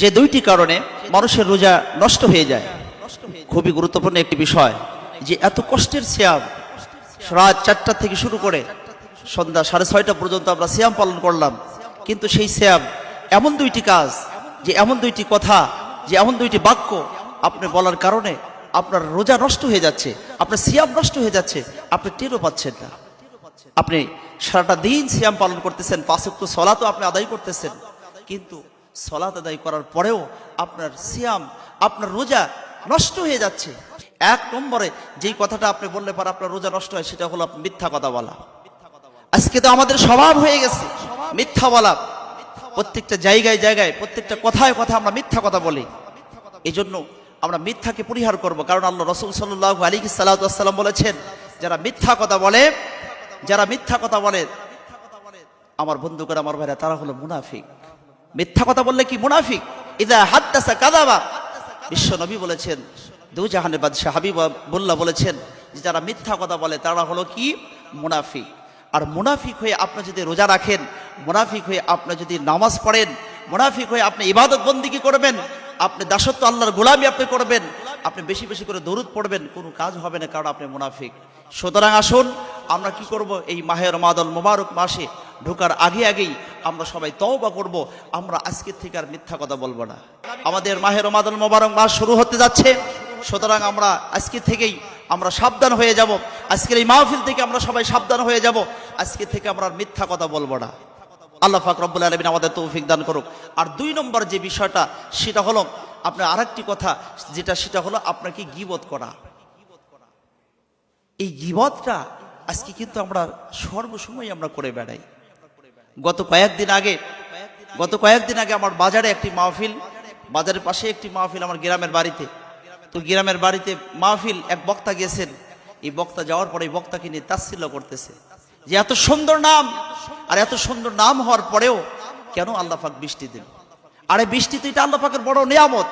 যে দুইটি কারণে মানুষের রোজা নষ্ট হয়ে যায়। খুবই গুরুত্বপূর্ণ একটি বিষয়, যে এত কষ্টের সিয়াম রাত চারটা থেকে শুরু করে সন্ধ্যা সাড়ে ছয়টা পর্যন্ত আমরা সিয়াম পালন করলাম। কিন্তু সেই সিয়াম এমন দুইটি কাজ, যে এমন দুইটি কথা, যে এমন দুইটি বাক্য আপনি বলার কারণে আপনার রোজা নষ্ট হয়ে যাচ্ছে, আপনার সিয়াম নষ্ট হয়ে যাচ্ছে, আপনি টেরও পাচ্ছেন না। আপনি সারাটা দিন সিয়াম পালন করতেছেন পাঁচক্ত সলাতও আপনি আদায় করতেছেন, কিন্তু সলাত আদায় করার পরেও আপনার সিয়াম, আপনার রোজা নষ্ট হয়ে যাচ্ছে। এক নম্বরে যেই কথাটা আপনি বললে পর আপনার রোজা নষ্ট হয়, সেটা হলো মিথ্যা কথা বলা। আজকে তো আমাদের স্বভাব হয়ে গেছে, মিথ্যা বলা। প্রত্যেকটা জায়গায় জায়গায়, প্রত্যেকটা কথায় কথা আমরা মিথ্যা কথা বলি। এই জন্য আমরা মিথ্যাকে পরিহার করব। কারণ আল্লাহ রসুল সাল্লাহ আলী সাল্লাম বলেছেন, যারা মিথ্যা কথা বলে, যারা মিথ্যা কথা বলে, আমার বন্ধুকের আমার ভাইরা, তারা হলো মুনাফিক। মিথ্যা কথা বললে কি মুনাফিক? ইদা হাদ্দাসা কাদাবা। বিশ্ব নবী বলেছেন, দু জাহানের বাদশাহ হাবিব বল্লা বলেছেন যে যারা মিথ্যা কথা বলে, তারা হলো কি? মুনাফিক। আর মুনাফিক হয়ে আপনি যদি রোজা রাখেন, মুনাফিক হয়ে আপনি যদি নামাজ পড়েন, মুনাফিক হয়ে আপনি ইবাদত বন্দিকে করবেন? আপনি দাসত্ব আল্লাহর গোলামি আপনি করবেন, আপনি বেশি বেশি করে দরুদ পড়বেন, কোনো কাজ হবে না কারণ আপনি মুনাফিক। সুতরাং আসুন, আমরা কি করব? এই মাহের মাদল মোবারক মাসে ঢোকার আগে আগেই আমরা সবাই তওবা করব, আমরা আজকের থেকে আর মিথ্যা কথা বলব না। আমাদের মাহের মাদল মোবারক মাস শুরু হতে যাচ্ছে, সুতরাং আমরা আজকে থেকেই আমরা সাবধান হয়ে যাব। আজকের এই মাহফিল থেকে আমরা সবাই সাবধান হয়ে যাব, আজকে থেকে আমরা মিথ্যা কথা বলব না। আল্লাহ ফাক রব্বুল আলমিন আমাদের তৌফিক দান করুক। আর দুই নম্বর যে বিষয়টা, সেটা হলো আপনার আরেকটি কথা, যেটা সেটা হলো আপনাকে গিবত করা। এই গিবতটা আজকে কিন্তু আমরা সর্বসময় আমরা করে বেড়াই। গত কয়েকদিন আগে, গত কয়েকদিন আগে আমার বাজারে একটি মাহফিল, বাজারের পাশে একটি মাহফিল আমার গ্রামের বাড়িতে। তো গ্রামের বাড়িতে মাহফিল, এক বক্তা গেছেন। এই বক্তা যাওয়ার পরে এই বক্তাকে নিয়ে তাচ্ছিল্য করতেছে। যে এত সুন্দর নাম, আর এত সুন্দর নাম হওয়ার পরেও কেন আল্লাহ পাক বৃষ্টি দিন আরে বৃষ্টি তো এটা আল্লাহ পাকের বড় নিয়ামত।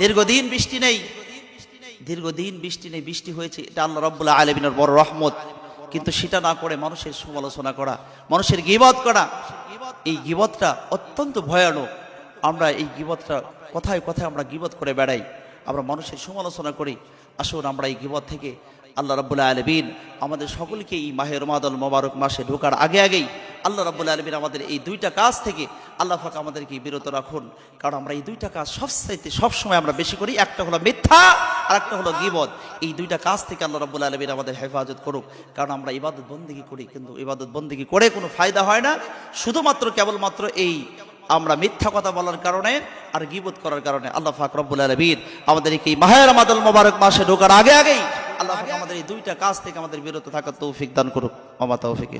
দীর্ঘদিন বৃষ্টি নেই। দীর্ঘদিন বৃষ্টি নেই, বৃষ্টি হয়েছে, এটা আল্লাহ রব্বুল্লাহ আলমিনের বড় রহমত। কিন্তু সেটা না করে মানুষের সমালোচনা করা, মানুষের গিবত করা, এই গিবতটা অত্যন্ত ভয়ানক। আমরা এই গিবতটা কথায় কথায় আমরা গিবত করে বেড়াই, আমরা মানুষের সমালোচনা করি। আসুন আমরা এই গিবত থেকে আল্লাহ রবুল্লা আলবিন আমাদের সকলকে এই মাহের মাদল মোবারক মাসে ঢোকার আগে আগেই আল্লাহ রব্বুল্লাহ আলমিন আমাদের এই দুইটা কাজ থেকে আল্লাহ ফাঁক আমাদেরকে বিরত রাখুন। কারণ আমরা এই দুইটা কাজ সব সবসাইতে সবসময় আমরা বেশি করি। একটা হলো মিথ্যা আর একটা হলো গিবত এই দুইটা কাজ থেকে আল্লাহ রব্বুল আলমিন আমাদের হেফাজত করুক। কারণ আমরা ইবাদত বন্দিগি করি, কিন্তু ইবাদত বন্দিগি করে কোনো ফায়দা হয় না। শুধুমাত্র, কেবলমাত্র এই আমরা মিথ্যা কথা বলার কারণে আর গিবত করার কারণে আল্লাহ ফাক রব্বুল আলমিন আমাদের এই মাহের মাদল মোবারক মাসে ঢোকার আগে আগেই আল্লাহ আমাদের এই দুইটা কাজ থেকে আমাদের বিরত থাকার তৌফিক দান করুক। মামা তৌফিক